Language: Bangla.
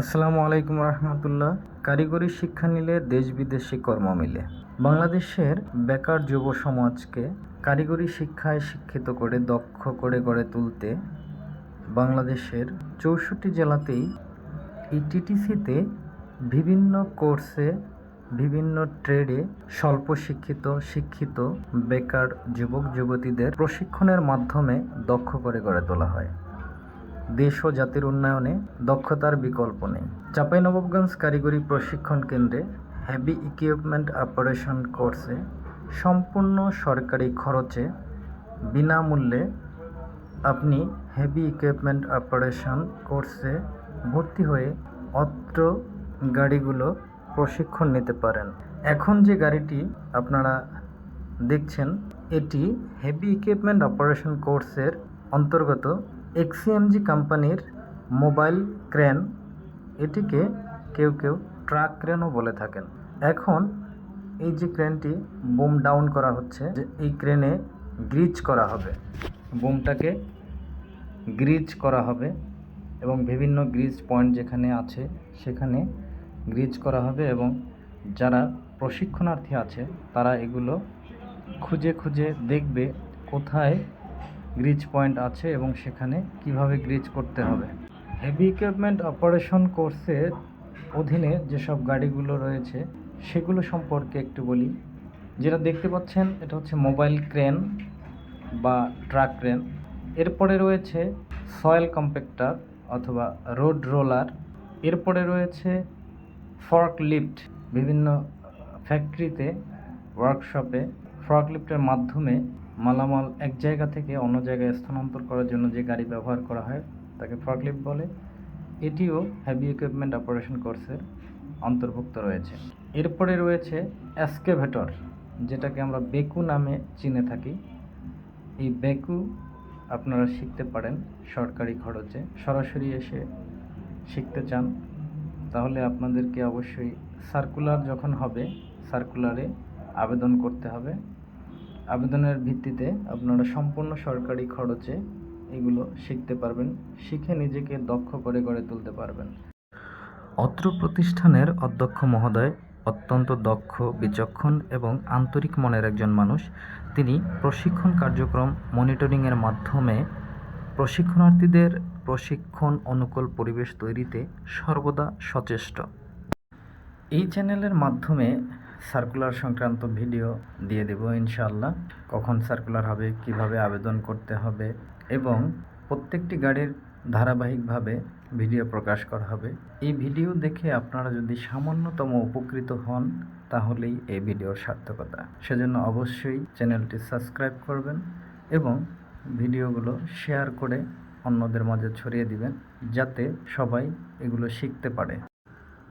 আসসালামু আলাইকুম রহমতুল্লাহ। কারিগরি শিক্ষা নিলে দেশ বিদেশি কর্ম মিলে। বাংলাদেশের বেকার যুব সমাজকে কারিগরি শিক্ষায় শিক্ষিত করে, দক্ষ করে গড়ে তুলতে বাংলাদেশের চৌষট্টি জেলাতেই এই টিটিসিতে বিভিন্ন কোর্সে, বিভিন্ন ট্রেডে স্বল্প শিক্ষিত শিক্ষিত বেকার যুবক, যুবতীদের প্রশিক্ষণের মাধ্যমে দক্ষ করে গড়ে তোলা হয়। দেশ ও জাতির উন্নয়নে দক্ষতার বিকল্প নেই। চাঁপাইনবাবগঞ্জ কারিগরি প্রশিক্ষণ কেন্দ্রে হেভি ইকুইপমেন্ট অপারেশন কোর্সে সম্পূর্ণ সরকারি খরচে বিনামূল্যে আপনি হেভি ইকুইপমেন্ট অপারেশন কোর্সে ভর্তি হয়ে অত্র গাড়িগুলো প্রশিক্ষণ নিতে পারেন। এখন যে গাড়িটি আপনারা দেখছেন, এটি হেভি ইকুইপমেন্ট অপারেশন কোর্সের অন্তর্গত এক্সিএমজি কোম্পানির মোবাইল ক্রেন, এটিকে কেউ কেউ ট্রাক ক্রেনও বলে থাকেন। এখন এই যে ক্রেনটি বুম ডাউন করা হচ্ছে, যে এই ক্রেনে গ্রিজ করা হবে। বুমটাকে গ্রিজ করা হবে এবং বিভিন্ন গ্রিজ পয়েন্ট যেখানে আছে, সেখানে গ্রিজ করা হবে এবং যারা প্রশিক্ষণার্থী আছে, তারা এগুলো খুঁজে খুঁজে দেখবে কোথায় গ্রিজ পয়েন্ট আছে এবং সেখানে কীভাবে গ্রিজ করতে হবে। হেভি ইকুইপমেন্ট অপারেশন কোর্সের অধীনে যেসব গাড়িগুলো রয়েছে, সেগুলো সম্পর্কে একটু বলি। যেটা দেখতে পাচ্ছেন, এটা হচ্ছে মোবাইল ক্রেন বা ট্রাক ক্রেন এরপরে রয়েছে সয়েল কম্প্যাক্টার অথবা রোড রোলার এরপরে রয়েছে ফর্ক লিফট বিভিন্ন ফ্যাক্টরিতে ওয়ার্কশপে ফর্ক লিফটের মাধ্যমে মালামাল এক জায়গা থেকে অন্য জায়গায় স্থানান্তর করার জন্য যে গাড়ি ব্যবহার করা হয়, তাকে ফর্ক লিফট বলে। এটিও হেভি ইকুইপমেন্ট অপারেশন কোর্সের অন্তর্ভুক্ত রয়েছে। এরপরে রয়েছে অ্যাসকেভেটর যেটাকে আমরা বেকু নামে চিনে থাকি। এই বেকু আপনারা শিখতে পারেন সরকারি খরচে। সরাসরি এসে শিখতে চান, তাহলে আপনাদেরকে অবশ্যই সার্কুলার যখন হবে সার্কুলারে আবেদন করতে হবে। আবেদনের ভিত্তিতে আপনারা সম্পূর্ণ সরকারি খরচে এগুলো শিখতে পারবেন, শিখে নিজেকে দক্ষ করে গড়ে তুলতে পারবেন। অত্র প্রতিষ্ঠানের অধ্যক্ষ মহোদয় অত্যন্ত দক্ষ, বিচক্ষণ এবং আন্তরিক মনের একজন মানুষ। তিনি প্রশিক্ষণ কার্যক্রম মনিটরিংয়ের মাধ্যমে প্রশিক্ষণার্থীদের প্রশিক্ষণ অনুকূল পরিবেশ তৈরিতে সর্বদা সচেষ্ট। এই চ্যানেলের মাধ্যমে সার্কুলার সংক্রান্ত ভিডিও দিয়ে দেব ইনশাআল্লাহ। কখন সার্কুলার হবে, কীভাবে আবেদন করতে হবে এবং প্রত্যেকটি গাড়ির ধারাবাহিকভাবে ভিডিও প্রকাশ করা হবে। এই ভিডিও দেখে আপনারা যদি সামান্যতম উপকৃত হন, তাহলেই এই ভিডিওর সার্থকতা। সেজন্য অবশ্যই চ্যানেলটি সাবস্ক্রাইব করবেন এবং ভিডিওগুলো শেয়ার করে অন্যদের মাঝে ছড়িয়ে দিবেন, যাতে সবাই এগুলো শিখতে পারে।